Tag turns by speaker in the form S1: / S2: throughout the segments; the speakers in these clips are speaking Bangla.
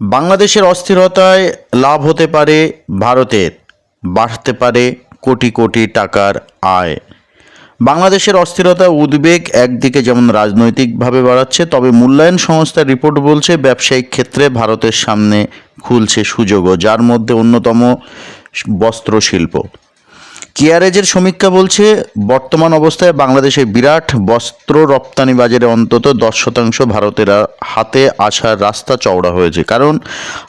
S1: বাংলাদেশের অস্থিরতায় লাভ হতে পারে ভারতের, বাড়তে পারে কোটি কোটি টাকার আয়। বাংলাদেশের অস্থিরতা উদ্বেগ একদিকে যেমন রাজনৈতিকভাবে বাড়াচ্ছে, তবে মূল্যায়ন সংস্থার রিপোর্ট বলছে ব্যবসায়িক ক্ষেত্রে ভারতের সামনে খুলছে সুযোগও, যার মধ্যে অন্যতম বস্ত্র শিল্প কেয়ারেজের সমীক্ষা বলছে, বর্তমান অবস্থায় বাংলাদেশে বিরাট বস্ত্র রপ্তানি বাজারে অন্তত দশ শতাংশ ভারতের হাতে আসার রাস্তা চওড়া হয়েছে। কারণ,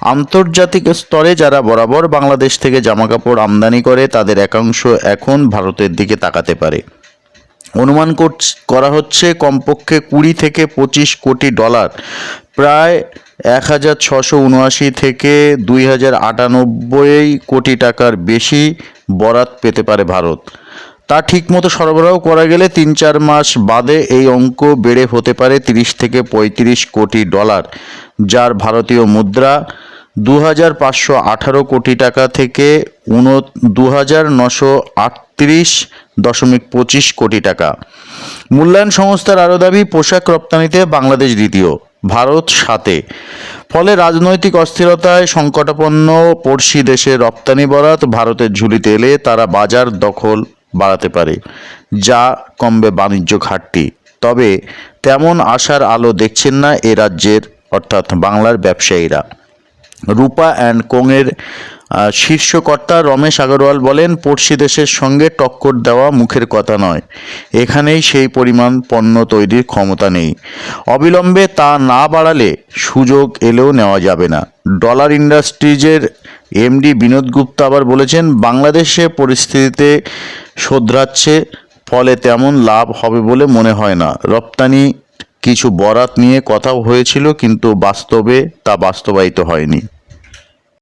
S1: আন্তর্জাতিক স্তরে যারা বরাবর বাংলাদেশ থেকে জামাকাপড় আমদানি করে, তাদের একাংশ এখন ভারতের দিকে তাকাতে পারে। অনুমান করা হচ্ছে কমপক্ষে কুড়ি থেকে পঁচিশ কোটি ডলার। প্রায় এক হাজার ছশো উনআশি থেকে দুই হাজার আটানব্বই কোটি টাকার বেশি বরাত পেতে পারে ভারত। তা ঠিকমতো সরবরাহ করা গেলে তিন চার মাস বাদে এই অঙ্ক বেড়ে হতে পারে তিরিশ থেকে পঁয়ত্রিশ কোটি ডলার, যার ভারতীয় মুদ্রা দু হাজার পাঁচশো আঠারো কোটি টাকা থেকে উন দু হাজার নশো আটত্রিশ দশমিক পঁচিশ কোটি টাকা। মূল্যায়ন সংস্থার আরও দাবি, পোশাক রপ্তানিতে বাংলাদেশ দ্বিতীয়। ভারত সাথে। ফলে রাজনৈতিক অস্থিরতায় সংকটাপন্ন পড়শি দেশে রপ্তানি বরাত ভারতের ঝুলিতে এলে তারা বাজার দখল বাড়াতে পারে, যা কমবে বাণিজ্য ঘাটতি। তবে তেমন আশার আলো দেখছেন না এ রাজ্যের, অর্থাৎ বাংলার ব্যবসায়ীরা। রূপা অ্যান্ড কোংয়ের শীর্ষকর্তা রমেশ আগরওয়াল বলেন, পড়শি দেশের সঙ্গে টক্কর দেওয়া মুখের কথা নয়। এখানেই সেই পরিমাণ পণ্য তৈরির ক্ষমতা নেই। অবিলম্বে তা না বাড়ালে সুযোগ এলেও নেওয়া যাবে না। ডলার ইন্ডাস্ট্রিজের এমডি বিনোদ গুপ্তা আবার বলেছেন, বাংলাদেশে পরিস্থিতিতে শোধরাচ্ছে, ফলে তেমন লাভ হবে বলে মনে হয় না। রপ্তানি কিছু বরাত নিয়ে কথাও হয়েছিল কিন্তু বাস্তবে তা বাস্তবায়িত হয়নি।